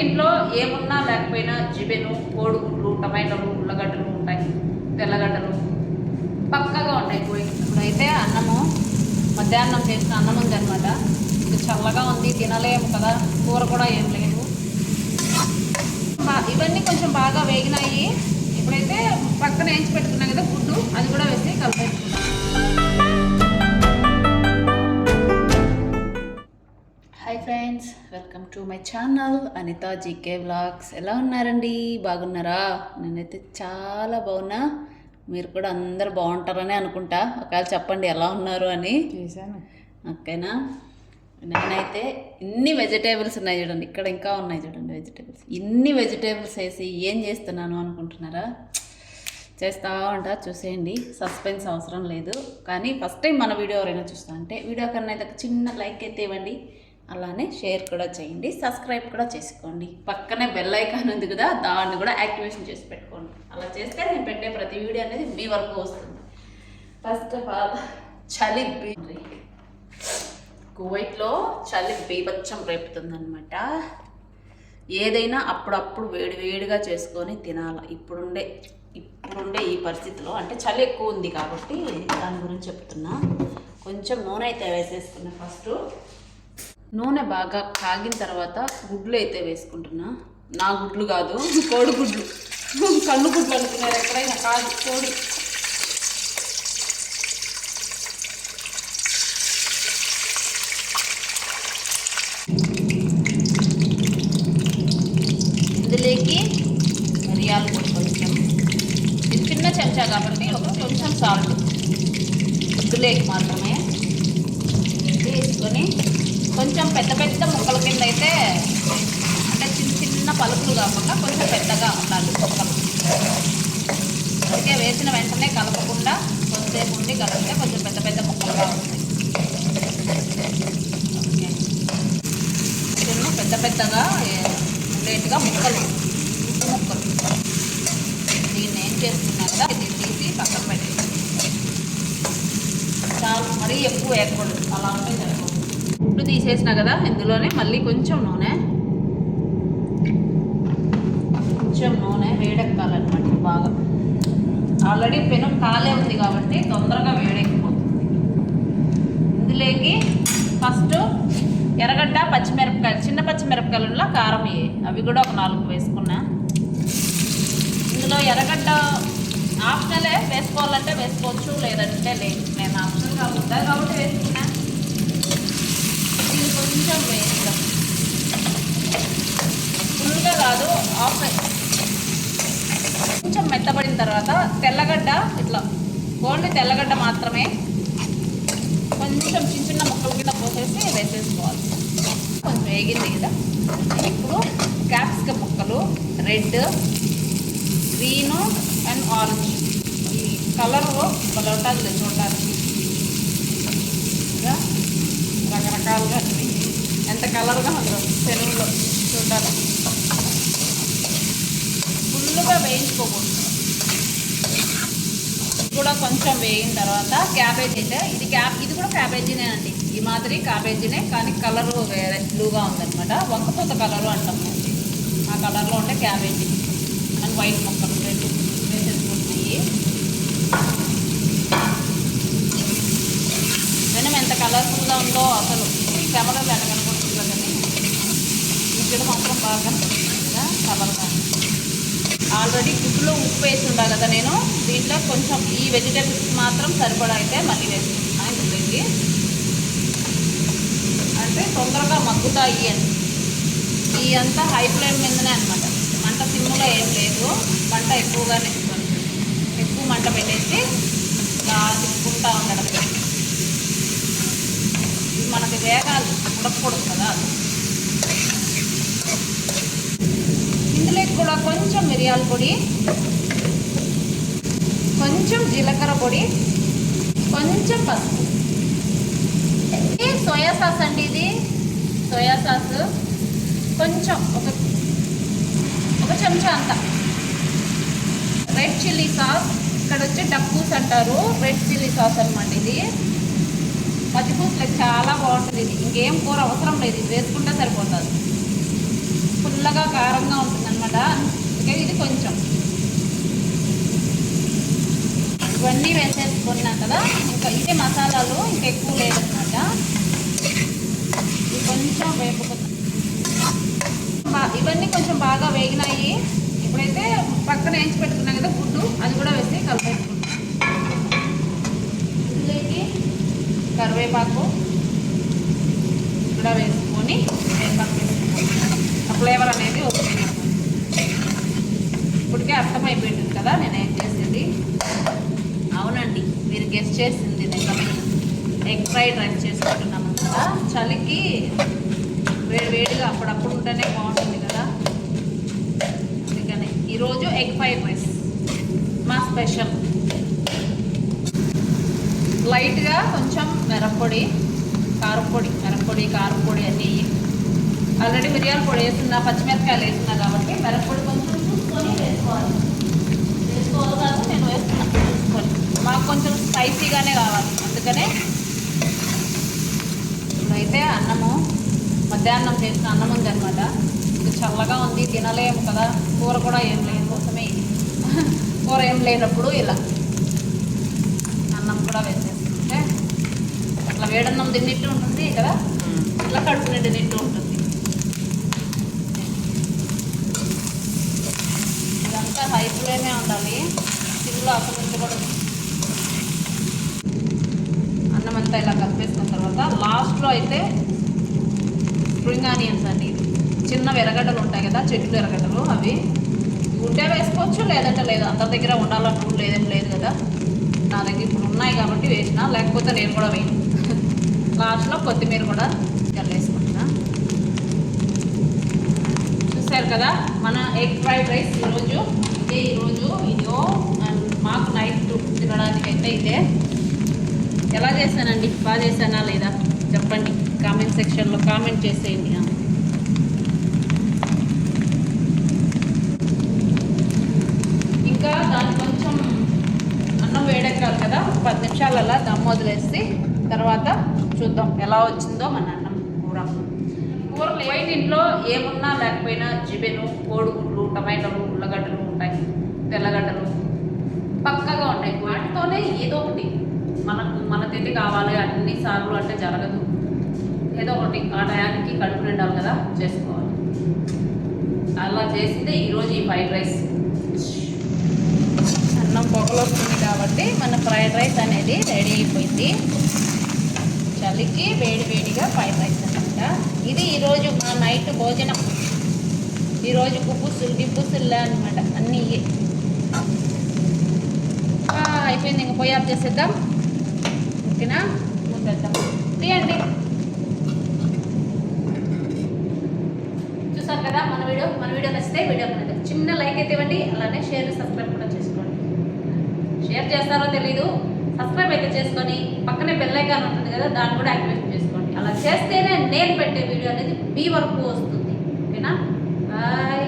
ఇంట్లో ఏమున్నా లేకపోయినా జిబెను కోడిగుడ్లు టమాటాలు ఉల్లగడ్డలు ఉంటాయి. తెల్లగడ్డలు పక్కగా ఉంటాయి పోయి ఇప్పుడైతే అన్నము మధ్యాహ్నం చేసిన అన్నం ఉంది అనమాట ఇది చల్లగా ఉంది తినలేము కదా. కూర కూడా ఏం లేదు. బా- ఇవన్నీ కొంచెం బాగా వేగినాయి. ఇప్పుడైతే పక్కన వేయించి పెట్టుకున్నాం కదా గుడ్డు అది కూడా వేసి కలిపేసుకున్నాం friends welcome to my channel Anitha GK vlogs ఎలా ఉన్నారండి? బాగున్నారా? నేనైతే చాలా బాగున్నా. మీరు కూడా అందరు బాగుంటారని అనుకుంటా. ఒకవేళ చెప్పండి ఎలా ఉన్నారు అని. చేశాను. ఓకేనా? నేనైతే ఇన్ని వెజిటేబుల్స్ ఉన్నాయి చూడండి. ఇక్కడ ఇంకా ఉన్నాయి చూడండి వెజిటేబుల్స్. ఇన్ని వెజిటేబుల్స్ వేసి ఏం చేస్తున్నాను అనుకుంటున్నారా? చేస్తా ఉంటా. చూసేయండి. సస్పెన్స్ అవసరం లేదు. కానీ ఫస్ట్ టైం మన వీడియో ఎవరైనా చూస్తా అంటే వీడియో కన్నా అయితే చిన్న లైక్ అయితే ఇవ్వండి. అలానే షేర్ కూడా చేయండి సబ్స్క్రైబ్ కూడా చేసుకోండి. పక్కనే బెల్ ఐకాన్ ఉంది కదా దాన్ని కూడా యాక్టివేషన్ చేసి పెట్టుకోండి. అలా చేస్తే నేను పెట్టే ప్రతి వీడియో అనేది మీ వరకు వస్తుంది. ఫస్ట్ ఆఫ్ ఆల్ చలి బీ- కువైట్లో చలి బీభత్సం రేపుతుందనమాట ఏదైనా అప్పుడప్పుడు వేడి వేడిగా చేసుకొని తినాలి. ఇప్పుడుండే ఇప్పుడుండే ఈ పరిస్థితిలో అంటే చలి ఎక్కువ ఉంది కాబట్టి దాని గురించి చెప్తున్నా. కొంచెం నూనె అయితే వేసేసుకున్నా ఫస్ట్. నూనె బాగా కాగిన తర్వాత గుడ్లు అయితే వేసుకుంటున్నా. నా గుడ్లు కాదు కోడి గుడ్లు. కన్ను గుడ్లు అనుకున్నారు ఎక్కడైనా కాదు కోడి. ఇందులోకి మిరియాల పొడి కొంచెం. ఇది చిన్న చెంచా కాబట్టి ఒక కొంచెం సాల్ట్. ఇందులోకి మాత్రమే వేసుకొని కొంచెం పెద్ద పెద్ద ముక్కల కింద అయితే అంటే చిన్న చిన్న పలుకులు కాకుండా కొంచెం పెద్దగా ఉండాలి ముక్కలు. అందుకే వేసిన వెంటనే కలపకుండా కొద్దిసేపు ఉండి కలిపితే కొంచెం పెద్ద పెద్ద ముక్కలుగా ఉంటాయి చిన్న పెద్ద పెద్దగా ఉండేట్టుగా ముక్కలు. ఉప్పు ముక్కలు. దీన్ని ఏం చేస్తున్నా కదా ఇది తీసి పక్కన పెట్టేసి చాలా మరీ ఎక్కువ వేయకూడదు అలా ఉంటుంది గుడ్డు తీసేసిన కదా ఇందులోనే మళ్ళీ కొంచెం నూనె. కొంచెం నూనె వేడెక్కాలన్నమాట బాగా. ఆల్రెడీ పెనం కాలే ఉంది కాబట్టి తొందరగా వేడెక్కిపోతుంది. ఇందులోకి ఫస్ట్ ఎర్రగడ్డ పచ్చిమిరపకాయలు చిన్న పచ్చిమిరపకాయలలో కారం అవి కూడా ఒక నాలుగు వేసుకున్నా. ఇందులో ఎర్రగడ్డ ఆప్షనలే వేసుకోవాలంటే వేసుకోవచ్చు లేదంటే లేదు. నేను ఆప్షన్ కాకుండా కాబట్టి వేసుకున్నా. కొంచెం వేస్తాం ఫుల్గా కాదు ఆఫ్ కొంచెం మెత్తబడిన తర్వాత తెల్లగడ్డ ఇట్లా ఓన్లీ తెల్లగడ్డ మాత్రమే కొంచెం చిన్న చిన్న ముక్కలు కింద పోసేసి వేసేసుకోవాలి. కొంచెం వేగింది కదా. ఇప్పుడు క్యాప్సికమ్ ముక్కలు రెడ్ గ్రీన్ అండ్ ఆరెంజ్. ఈ కలర్ భలే ఉంటుంది రకరకాలుగా ఉంది. కలర్గా ఉందో తెలుగులో చూడడానికి. ఫుల్గా వేయించుకోకూడదు. కూడా కొంచెం వేగిన తర్వాత క్యాబేజ్ అయితే ఇది క్యాబ్ ఇది కూడా క్యాబేజీనే అండి. ఈ మాదిరి క్యాబేజీనే కానీ కలర్ వేరే బ్లూగా ఉందన్నమాట. వంకపోత కలర్ అంటాం అండి ఆ కలర్లో ఉండే క్యాబేజీ. అండ్ వైట్ మొక్కలు రెండు వేసేసుకుంటున్నాయి వెనం ఎంత కలర్ఫుల్గా ఉందో అసలు. కెమెరాలు వెనక ఇక్కడ మాత్రం బాగా కనిపిస్తుందా కలర్గా ఆల్రెడీ గుడ్డులో ఉప్పు వేసి ఉండాలి కదా నేను. దీంట్లో కొంచెం ఈ వెజిటేబుల్స్ మాత్రం సరిపడా అయితే మళ్ళీ వేసుకుంటున్నాను ఇందులోకి అంటే తొందరగా మగ్గుతాయి అని. ఈ అంతా హై ఫ్లేమ్ మీదనే అనమాట మంట సిమ్లో ఏం లేదు. మంట ఎక్కువగానే కొంచెం ఎక్కువ మంట పెట్టేసి ఇలా తిప్పుకుంటా ఉండడం మనకి వేగాలి ఉడకూడదు కదా. అది ఇందులోకి కూడా కొంచెం మిరియాల పొడి కొంచెం జీలకర్ర పొడి కొంచెం పసుపు. సోయా సాస్ అండి ఇది? Soya sauce. కొంచెం ఒక ఒక చెంచా అంత. Red chilli sauce. ఇక్కడ వచ్చి డబ్బూస్ అంటారు. రెడ్ చిల్లీ సాస్ అనమాట ఇది. పచ్చిపూసలకు చాలా బాగుంటుంది. ఇది ఇంకేం కూర అవసరం లేదు. ఇది వేసుకుంటే సరిపోతుంది. ఫుల్లగా అనమాట ఓకే ఇది కొంచెం. ఇవన్నీ వేసేసుకున్నా కదా ఇంకా ఇదే మసాలాలు ఇంకా ఎక్కువ లేదనమాట. ఇది కొంచెం వేపుకుందాం ఇవన్నీ కొంచెం బాగా వేగినాయి. ఇప్పుడైతే పక్కన వేయించి పెట్టుకున్నాం కదా గుడ్డు అది కూడా వేసి కలిపేసుకుంటాం ఇందులోకి కరివేపాకు కూడా వేసుకొని వేపాకు వేసుకుంటాం ఫ్లేవర్ అనేది అర్థమైపోయింది కదా నేను ఏం చేసేది? అవునండి మీరు గెస్ట్ చేసింది నిజమే. ఎగ్ ఫ్రైడ్ రైస్ చేసుకుంటున్నాము కదా చలికి వేడి వేడిగా అప్పుడప్పుడు ఉంటేనే బాగుంటుంది కదా. అందుకని ఈరోజు ఎగ్ ఫ్రైడ్ రైస్ మా స్పెషల్ లైట్గా కొంచెం మిరప్పొడి కారపొడి మిరప్పొడి కారపొడి అన్నీ. ఆల్రెడీ మిరియాల పొడి వేస్తున్నా పచ్చిమిరపకాయలు వేస్తున్నా కాబట్టి మిరప్పొడి కొంచెం చూసుకొని వేసుకోవాలి వేసుకోవాలి నేను వేస్తున్నా చూసుకొని మాకు కొంచెం స్పైసీగానే కావాలి అందుకనే ఇప్పుడైతే అన్నము మధ్యాహ్నం చేసిన అన్నం ఉంది అనమాట ఇది చల్లగా ఉంది తినలేము కదా. కూర కూడా ఏం లేదు కోసమే కూర ఏం లేనప్పుడు ఇలా అన్నం కూడా వేసేసుకుంటే అట్లా వేడన్నం తిన్నట్టు ఉంటుంది కదా. ఇట్లా కడుపు నిండినట్టు ఉంటుంది. హై ఫ్లేమే ఉండాలి. సిమ్లో అసలు ఉంచకూడదు. అన్నం అంతా ఇలా కలిపేసుకున్న తర్వాత లాస్ట్లో అయితే స్ప్రింగ్ ఆనియన్స్ అండి. చిన్న ఎరగడ్డలు ఉంటాయి కదా చెట్లు ఎరగడ్డలు అవి. ఉంటే వేసుకోవచ్చు లేదంటే లేదు. అందరి దగ్గర ఉండాలని రూల్ లేదేం లేదు కదా. నా దగ్గర ఇప్పుడు ఉన్నాయి కాబట్టి వేసిన లేకపోతే నేను కూడా వేయను. లాస్ట్లో కొత్తిమీర కూడా చల్లేసుకుంటున్నా చూసారు కదా మన ఎగ్ ఫ్రైడ్ రైస్ ఈరోజు ఇదే ఈరోజు ఇదో మాకు నైట్ తినడానికి అయితే ఇదే ఎలా చేశానండి? బాగా చేశానా లేదా? చెప్పండి. కామెంట్ సెక్షన్లో కామెంట్ చేసేయండి. ఇంకా దాని కొంచెం అన్నం వేడెక్కాలి కదా? పది నిమిషాలు అలా దమ్ వదిలేసి తర్వాత చూద్దాం ఎలా వచ్చిందో మన అన్నం కూర. కూర బయట ఇంట్లో ఏమున్నా లేకపోయినా జిబెను కోడిగుడ్లు టమాటాలు ఉల్లగడ్డలు ఉంటాయి తెల్లగడ్డలు పక్కగా ఉంటాయి వాటితోనే ఏదో ఒకటి మనకు మన తిండి కావాలి అన్ని సార్లు అంటే జరగదు. ఏదో ఒకటి ఆ టయానికి కడుపు నిండాలి కదా చేసుకోవాలి. అలా చేసిందే ఈరోజు ఈ ఫ్రైడ్ రైస్. అన్నం పొగలు వస్తుంది కాబట్టి మన ఫ్రైడ్ రైస్ అనేది రెడీ అయిపోయింది. చలికి వేడి వేడిగా ఫ్రైడ్ రైస్ అనమాట ఇది ఈరోజు మా నైట్ భోజనం. ఈరోజు గుబ్బుసులు గిబ్బుసుల్లా అనమాట అన్నీ ఇయ్యే. అయిపోయింది. ఇంక పోయి ఆఫ్ చేసేద్దాం. ఓకేనా? మూసేద్దాం తీయండి. చూసారు కదా మన వీడియో? మన వీడియో నచ్చితే వీడియో అనేది చిన్న లైక్ అయితే ఇవ్వండి. అలానే షేర్ సబ్స్క్రైబ్ కూడా చేసుకోండి. షేర్ చేస్తారో తెలీదు. సబ్స్క్రైబ్ అయితే చేసుకొని పక్కనే బెల్లైకాన్ ఉంటుంది కదా దాన్ని కూడా యాక్టివేట్ చేసుకోండి. అలా చేస్తేనే నేను పెట్టే వీడియో అనేది మీ వరకు వస్తుంది. ఓకేనా? Bye.